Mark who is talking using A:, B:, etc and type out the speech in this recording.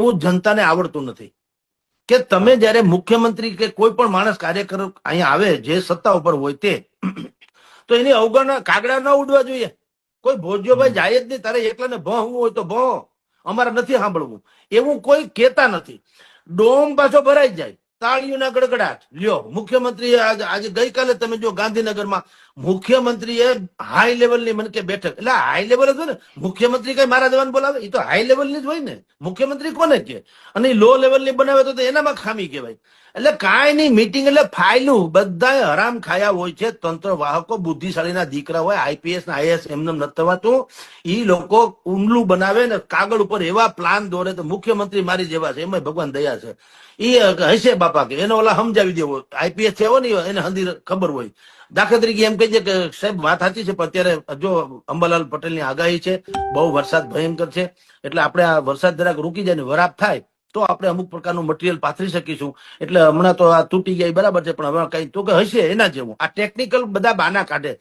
A: એવું જનતાને આવડતું નથી. કે તમે જયારે મુખ્યમંત્રી કે કોઈ પણ માણસ કાર્યકર અહીંયા આવે જે સત્તા ઉપર હોય તે તો એની અવગણના કાગડા ન ઉડવા જોઈએ. કોઈ ભોજ્યોભાઈ જાય જ નહીં. તારે એકલાને ભ હોય તો ભ. અમારે નથી સાંભળવું. એવું કોઈ કેતા નથી. ડોમ પાછો ભરાઈ જાય. તાળીઓના ગડગડાટ. લ્યો મુખ્યમંત્રી આજે ગઈકાલે તમે જો ગાંધીનગરમાં મુખ્યમંત્રીએ હાઈ લેવલની મને કે બેઠક, એટલે હાઈ લેવલ હતું ને, મુખ્યમંત્રી કઈ મારા જવાન બોલાવે? એ તો હાઈ લેવલની જ હોય ને. મુખ્યમંત્રી કોને કે? અને લો લેવલની બનાવે તો એનામાં ખામી કહેવાય. એટલે કાંઈ નહીં મીટિંગ એટલે ફાઇલું બધા હરામ ખાયા હોય છે, તંત્ર વાહકો, બુદ્ધિશાળીના દીકરા હોય આઈપીએસ ને આઈએસ એમને નથી થવાતું. ઈ લોકો ઊંડલું બનાવે ને કાગળ ઉપર એવા પ્લાન દોરે તો મુખ્યમંત્રી મારી જેવા છે એમાં ભગવાન દયા છે. એ હશે બાપા કે, એને ઓલા સમજાવી દેવો. આઈપીએસ છે એને હંધી ખબર હોય. દાખલા તરીકે એમ કહીએ કે સાહેબ વાત સાચી છે, પણ અત્યારે જો અંબાલાલ પટેલની આગાહી છે, બહુ વરસાદ ભયંકર છે, એટલે આપણે આ વરસાદ જરાક રૂકી જાય ને વરાપ થાય, તો આપણે અમુક પ્રકારનું મટીરિયલ પાથરી શકીશું. એટલે હમણાં તો આ તૂટી જાય બરાબર છે, પણ હવે કઈ તો કે હશે એના જેવું. આ ટેકનિકલ બધા બાના કાઢે.